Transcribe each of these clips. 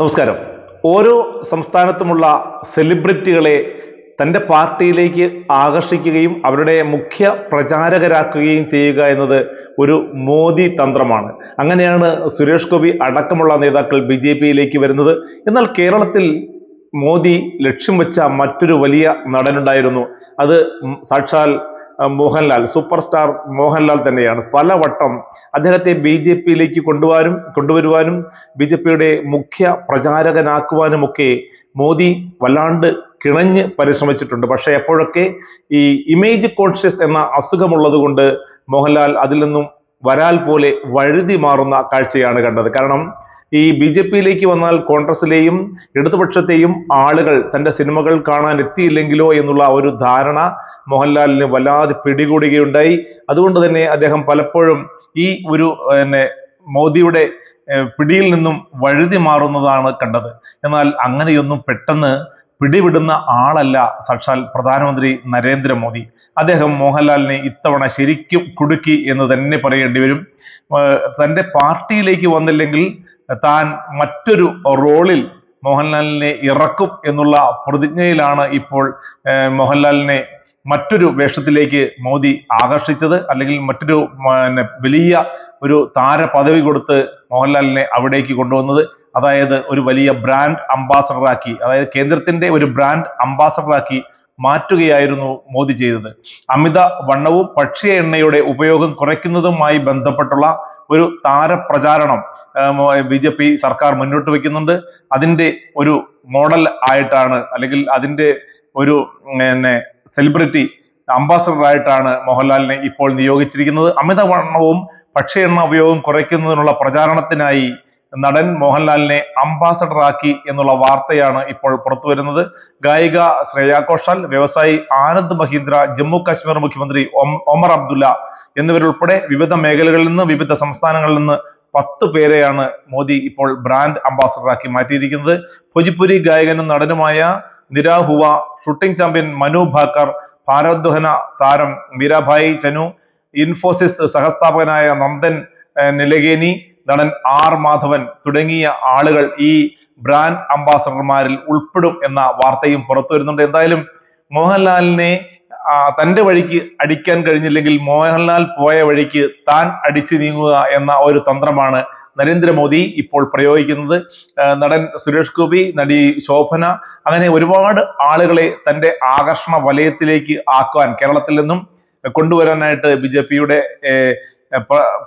നമസ്കാരം. ഓരോ സംസ്ഥാനത്തുമുള്ള സെലിബ്രിറ്റികളെ തന്റെ പാർട്ടിയിലേക്ക് ആകർഷിക്കുകയും അവരുടെ മുഖ്യ പ്രചാരകരാക്കുകയും ചെയ്യുക എന്നത് ഒരു മോദി തന്ത്രമാണ്. അങ്ങനെയാണ് സുരേഷ് ഗോപി അടക്കമുള്ള നേതാക്കൾ ബി ജെ പിയിലേക്ക് വരുന്നത്. എന്നാൽ കേരളത്തിൽ മോദി ലക്ഷ്യം വെച്ച മറ്റൊരു വലിയ നടനുണ്ടായിരുന്നു. അത് സാക്ഷാൽ മോഹൻലാൽ സൂപ്പർ സ്റ്റാർ മോഹൻലാൽ തന്നെയാണ്. പലവട്ടം അദ്ദേഹത്തെ ബി ജെ പിയിലേക്ക് കൊണ്ടുവരും കൊണ്ടുവരുവാനും ബി ജെ പിയുടെ മുഖ്യ പ്രചാരകനാക്കുവാനുമൊക്കെ മോദി വല്ലാണ്ട് കിണഞ്ഞ് പരിശ്രമിച്ചിട്ടുണ്ട്. പക്ഷേ എപ്പോഴൊക്കെ ഈ ഇമേജ് കോൺഷ്യസ് എന്ന അസുഖമുള്ളത് കൊണ്ട് മോഹൻലാൽ അതിൽ നിന്നും വരാൽ പോലെ വഴുതി മാറുന്ന കാഴ്ചയാണ് കണ്ടത്. കാരണം ഈ ബി ജെ പിയിലേക്ക് വന്നാൽ കോൺഗ്രസിലെയും ഇടതുപക്ഷത്തെയും ആളുകൾ തന്റെ സിനിമകൾ കാണാൻ എത്തിയില്ലെങ്കിലോ എന്നുള്ള ഒരു ധാരണ മോഹൻലാലിന് വല്ലാതെ പിടികൂടുകയുണ്ടായി. അതുകൊണ്ട് തന്നെ അദ്ദേഹം പലപ്പോഴും ഈ ഒരു പിന്നെ മോദിയുടെ പിടിയിൽ നിന്നും വഴുതി മാറുന്നതാണ് കണ്ടത്. എന്നാൽ അങ്ങനെയൊന്നും പെട്ടെന്ന് പിടിവിടുന്ന ആളല്ല സാക്ഷാൽ പ്രധാനമന്ത്രി നരേന്ദ്രമോദി. അദ്ദേഹം മോഹൻലാലിനെ ഇത്തവണ ശരിക്കും കുടുക്കി എന്ന് തന്നെ പറയേണ്ടി വരും. തന്റെ പാർട്ടിയിലേക്ക് വന്നില്ലെങ്കിൽ താൻ മറ്റൊരു റോളിൽ മോഹൻലാലിനെ ഇറക്കും എന്നുള്ള പ്രതിജ്ഞയിലാണ് ഇപ്പോൾ മോഹൻലാലിനെ മറ്റൊരു വേഷത്തിലേക്ക് മോദി ആകർഷിച്ചത്. അല്ലെങ്കിൽ മറ്റൊരു വലിയ ഒരു താര പദവി കൊടുത്ത് മോഹൻലാലിനെ അവിടേക്ക് കൊണ്ടുവന്നത്. അതായത് ഒരു വലിയ ബ്രാൻഡ് അംബാസഡറാക്കി അതായത് കേന്ദ്രത്തിന്റെ ഒരു ബ്രാൻഡ് അംബാസഡറാക്കി മാറ്റുകയായിരുന്നു മോദി ചെയ്തത്. അമിത വണ്ണവും ഭക്ഷ്യ എണ്ണയുടെ ഉപയോഗം കുറയ്ക്കുന്നതുമായി ബന്ധപ്പെട്ടുള്ള ഒരു താരപ്രചാരണം ബി ജെ പി സർക്കാർ മുന്നോട്ട് വെക്കുന്നുണ്ട്. അതിന്റെ ഒരു മോഡൽ ആയിട്ടാണ് അല്ലെങ്കിൽ അതിന്റെ ഒരു പിന്നെ സെലിബ്രിറ്റി അംബാസഡർ ആയിട്ടാണ് മോഹൻലാലിനെ ഇപ്പോൾ നിയോഗിച്ചിരിക്കുന്നത്. അമിതവണ്ണവും ഭക്ഷ്യ ഉപയോഗം കുറയ്ക്കുന്നതിനുള്ള പ്രചാരണത്തിനായി നടൻ മോഹൻലാലിനെ അംബാസഡർ ആക്കി എന്നുള്ള വാർത്തയാണ് ഇപ്പോൾ പുറത്തു വരുന്നത്. ഗായിക ശ്രേയ ഘോഷാൽ വ്യവസായി ആനന്ദ് മഹീന്ദ്ര ജമ്മു കാശ്മീർ മുഖ്യമന്ത്രി ഒമർ അബ്ദുള്ള എന്നിവരുൾപ്പെടെ വിവിധ മേഖലകളിൽ നിന്ന് വിവിധ സംസ്ഥാനങ്ങളിൽ നിന്ന് പത്ത് പേരെയാണ് മോദി ഇപ്പോൾ ബ്രാൻഡ് അംബാസഡറാക്കി മാറ്റിയിരിക്കുന്നത്. ഭോജ്പുരി ഗായകനും നടനുമായ നിരാഹുവ ഷൂട്ടിംഗ് ചാമ്പ്യൻ മനു ഭാക്കർ ഭാരോദ്വഹന താരം മീരാഭായി ചനു ഇൻഫോസിസ് സഹസ്ഥാപകനായ നന്ദൻ നിലകേനി നടൻ ആർ മാധവൻ തുടങ്ങിയ ആളുകൾ ഈ ബ്രാൻഡ് അംബാസഡർമാരിൽ ഉൾപ്പെടും എന്ന വാർത്തയും പുറത്തു വരുന്നുണ്ട് എന്തായാലും മോഹൻലാലിനെ തന്റെ വഴിക്ക് അടിക്കാൻ കഴിഞ്ഞില്ലെങ്കിൽ മോഹൻലാൽ പോയ വഴിക്ക് താൻ അടിച്ചു നീങ്ങുക എന്ന ഒരു തന്ത്രമാണ് നരേന്ദ്രമോദി ഇപ്പോൾ പ്രയോഗിക്കുന്നത്. നടൻ സുരേഷ് ഗോപി നടി ശോഭന അങ്ങനെ ഒരുപാട് ആളുകളെ തന്റെ ആകർഷണ വലയത്തിലേക്ക് ആക്കുവാൻ കേരളത്തിൽ നിന്നും കൊണ്ടുവരാനായിട്ട് ബി ജെ പിയുടെ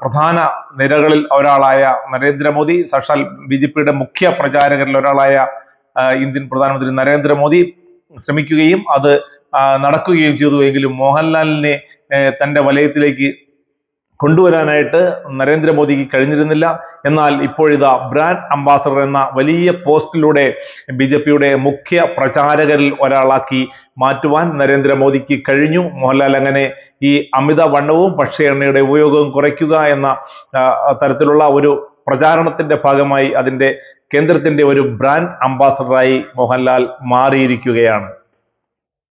പ്രധാന നിരകളിൽ ഒരാളായ നരേന്ദ്രമോദി സാക്ഷാൽ ബി ജെ പിയുടെ മുഖ്യ പ്രചാരകരിൽ ഒരാളായ ഇന്ത്യൻ പ്രധാനമന്ത്രി നരേന്ദ്രമോദി ശ്രമിക്കുകയും അത് നടക്കുകയും ചെയ്തു. എങ്കിലും മോഹൻലാലിനെ തന്റെ വലയത്തിലേക്ക് കൊണ്ടുവരാനായിട്ട് നരേന്ദ്രമോദിക്ക് കഴിഞ്ഞിരുന്നില്ല. എന്നാൽ ഇപ്പോഴിതാ ബ്രാൻഡ് അംബാസഡർ എന്ന വലിയ പോസ്റ്റിലൂടെ ബി ജെ പിയുടെ മുഖ്യ പ്രചാരകരിൽ ഒരാളാക്കി മാറ്റുവാൻ നരേന്ദ്രമോദിക്ക് കഴിഞ്ഞു. മോഹൻലാൽ അങ്ങനെ ഈ അമിത വണ്ണവും ഭക്ഷ്യ എണ്ണയുടെ ഉപയോഗവും കുറയ്ക്കുക എന്ന തരത്തിലുള്ള ഒരു പ്രചാരണത്തിന്റെ ഭാഗമായി അതിന്റെ കേന്ദ്രത്തിന്റെ ഒരു ബ്രാൻഡ് അംബാസഡറായി മോഹൻലാൽ മാറിയിരിക്കുകയാണ്.